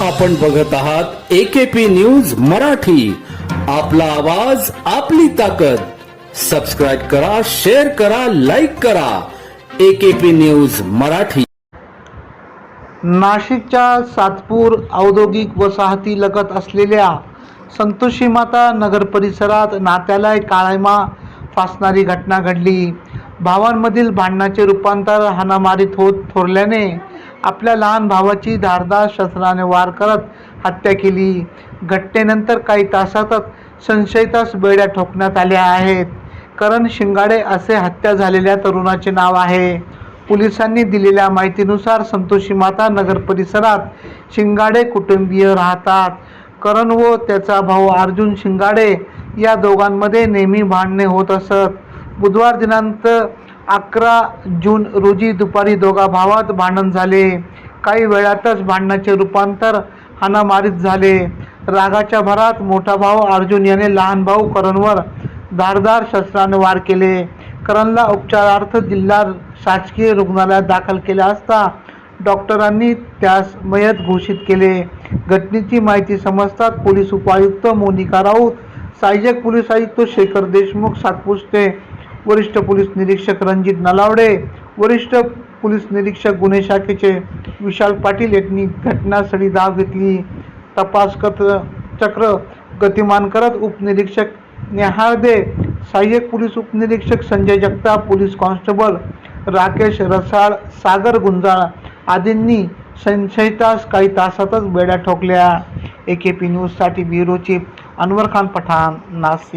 आपण बघत आहात एकेपी न्यूज मराठी. आपला आवाज आपली ताकद. सबस्क्राईब करा शेअर करा लाईक करा. AKP news Marathi. नाशिकच्या सातपूर औद्योगिक वसाहती लगत असलेल्या संतोषी माता नगर परिसरात नात्याला काळायमा फासणारी घटना घडली. भावांमधील भांडणाचे रूपांतर हाणामारीत होत थोरल्याने आपल्या लहान भावाची धारदार शस्त्राने वार करत हत्या केली. घटनेनंतर काही तासातच संशयितास बेड्या ठोकण्यात आल्या आहेत. करण शिंगाडे असे हत्या झालेल्या तरुणाचे नाव आहे. पोलिसांनी दिलेल्या माहितीनुसार संतोषी माता नगर परिसरात शिंगाडे कुटुंबीय राहतात. करण व त्याचा भाऊ अर्जुन शिंगाडे या दोघांमध्ये नेहमी भांडणे होत असत. बुधवार दिनांक अकरा जून रोजी दुपारी दोघा भावात भांडण झाले. काही वेळातच भांडणाचे रूपांतर हाणामारीत झाले. रागाच्या भरात मोठा भाऊ अर्जुन याने लहान भाऊ करणवर धारदार शस्त्राने वार केले. करणला उपचारार्थ जिल्हा शासकीय रुग्णालयात दाखल केले असता डॉक्टरांनी त्यास मयत घोषित केले. घटनेची माहिती समजतात पोलीस उपायुक्त मोनिका राऊत सहाय्यक पोलीस आयुक्त शेखर देशमुख सातपुते वरिष्ठ पोलीस निरीक्षक रणजित नलावडे वरिष्ठ पोलीस निरीक्षक गुन्हे शाखेचे विशाल पाटील यांनी घटनास्थळी धाव घेतली. तपास कत्र चक्र गतिमान करत उपनिरीक्षक नेहाळदे सहाय्यक पोलीस उपनिरीक्षक संजय जगताप पोलीस कॉन्स्टेबल राकेश रसाळ सागर गुंजाळ आदींनी संशयितास काही तासातच बेड्या ठोकल्या. ए के पी न्यूजसाठी ब्युरो चीफ अनवर खान पठाण नाशिक.